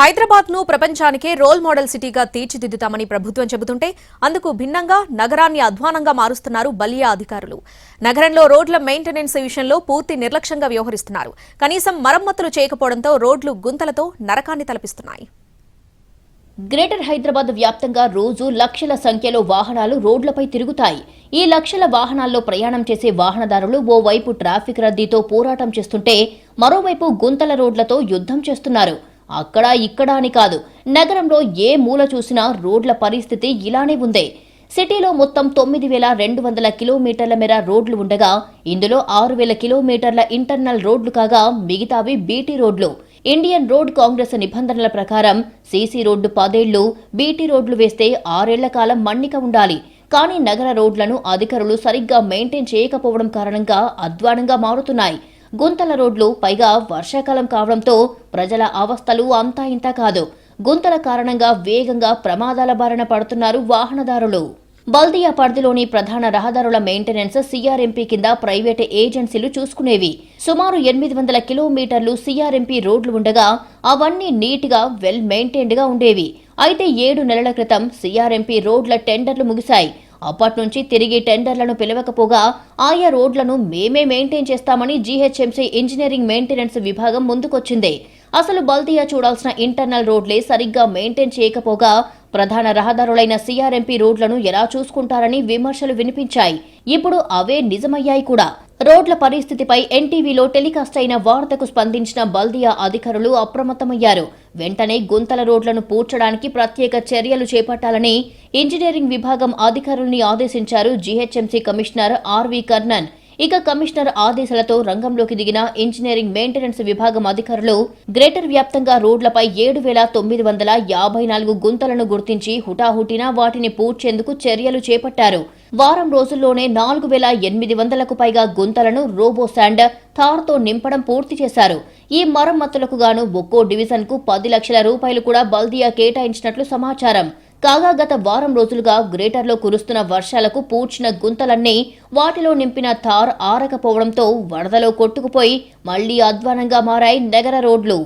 హైదరాబాద్ను ప్రపంచానికే role model సిటీగా తీర్చిదిద్దుతామని ప్రభుత్వం చెబుతుంటే అందుకు భిన్నంగా నగరాన్ని అధ్వానంగా మారుస్తున్నారు బలియా అధికారులు. నగరంలో రోడ్ల మెయింటెనెన్స్ విషయంలో పూర్తి నిర్లక్ష్యంగా వ్యవహరిస్తున్నారు. కనీసం మరమ్మతులు చేయకపోవడంతో రోడ్లు గుంతలతో నరకాన్ని తలపిస్తున్నాయి. గ్రేటర్ హైదరాబాద్ వ్యాప్తంగా రోజు లక్షల సంఖ్యలో వాహనాలు రోడ్లపై తిరుగుతాయి. ఈ లక్షల వాహనాల్లో ప్రయాణం చేసే వాహనదారులు ఓవైపు ట్రాఫిక్ రద్దీతో పోరాటం చేస్తుంటే మరోవైపు గుంతల రోడ్లతో యుద్ధం చేస్తున్నారు. అక్కడ ఇక్కడ అని కాదు. నగరంలో ఏ మూల చూసినా రోడ్ల పరిస్థితి ఇలానే ఉంది. సిటీలో మొత్తం తొమ్మిది వేల రెండు వందల కిలోమీటర్ల మేర రోడ్లు ఉండగా ఇందులో ఆరు వేల కిలోమీటర్ల ఇంటర్నల్ రోడ్లు కాగా మిగతావి బీటీ రోడ్లు. ఇండియన్ రోడ్ కాంగ్రెస్ నిబంధనల ప్రకారం సీసీ రోడ్డు పదేళ్ళు బీటీ రోడ్లు వేస్తే ఆరేళ్ళ కాలం మన్నిక ఉండాలి. కానీ నగర రోడ్లను అధికారులు సరిగ్గా మెయింటైన్ చేయకపోవడం కారణంగా అధ్వానంగా మారుతున్నాయి. గుంతల రోడ్లు పైగా వర్షాకాలం కావడంతో ప్రజల అవస్థలు అంతా ఇంతా కాదు. గుంతల కారణంగా వేగంగా ప్రమాదాల బారిన పడుతున్నారు వాహనదారులు. బల్దియా పరిధిలోని ప్రధాన రహదారుల మెయింటెనెన్స్ సీఆర్ఎంపీ కింద ప్రైవేటు ఏజెన్సీలు చూసుకునేవి. సుమారు ఎనిమిది వందల కిలోమీటర్లు సీఆర్ఎంపీ రోడ్లు ఉండగా అవన్నీ నీట్గా వెల్ మెయింటైన్డ్గా ఉండేవి. అయితే ఏడు నెలల క్రితం సీఆర్ఎంపీ రోడ్ల టెండర్లు ముగిశాయి. అప్పట్నుంచి తిరిగి టెండర్లను పిలవకపోగా ఆయా రోడ్లను మేమే మెయింటైన్ చేస్తామని జీహెచ్ఎంసీ ఇంజనీరింగ్ మెయింటెనెన్స్ విభాగం ముందుకొచ్చింది. అసలు బల్దియా చూడాల్సిన ఇంటర్నల్ రోడ్లే సరిగ్గా మెయింటైన్ చేయకపోగా ప్రధాన రహదారులైన సీఆర్ఎంపీ రోడ్లను ఎలా చూసుకుంటారని విమర్శలు వినిపించాయి. ఇప్పుడు అవే నిజమయ్యాయి కూడా. రోడ్ల పరిస్థితిపై ఎన్టీవీలో టెలికాస్ట్ అయిన వార్తకు స్పందించిన బల్దియా అధికారులు అప్రమత్తమయ్యారు. వెంటనే గుంతల రోడ్లను పూడ్చడానికి ప్రత్యేక చర్యలు చేపట్టాలని ఇంజనీరింగ్ విభాగం అధికారుల్ని ఆదేశించారు జీహెచ్ఎంసీ కమిషనర్ ఆర్వి కర్ణన్. ఇక కమిషనర్ ఆదేశాలతో రంగంలోకి దిగిన ఇంజనీరింగ్ మెయింటెనెన్స్ విభాగం అధికారులు గ్రేటర్ వ్యాప్తంగా రోడ్లపై ఏడు వేల తొమ్మిది వందల యాభై నాలుగు గుంతలను గుర్తించి హుటాహుటిన వాటిని పూడ్చేందుకు చర్యలు చేపట్టారు. వారం రోజుల్లోనే నాలుగు వేల ఎనిమిది వందలకు పైగా గుంతలను రోబో శాండ్ థార్తో నింపడం పూర్తి చేశారు. ఈ మరమ్మతులకు గాను ఒక్కో డివిజన్కు పది లక్షల రూపాయలు కూడా బల్దియా కేటాయించినట్లు సమాచారం. కాగా గత వారం రోజులుగా గ్రేటర్లో కురుస్తున్న వర్షాలకు పూడ్చిన గుంతలన్నీ వాటిలో నింపిన థార్ ఆరకపోవడంతో వరదలో కొట్టుకుపోయి మళ్ళీ అధ్వానంగా మారాయి నగర రోడ్లు.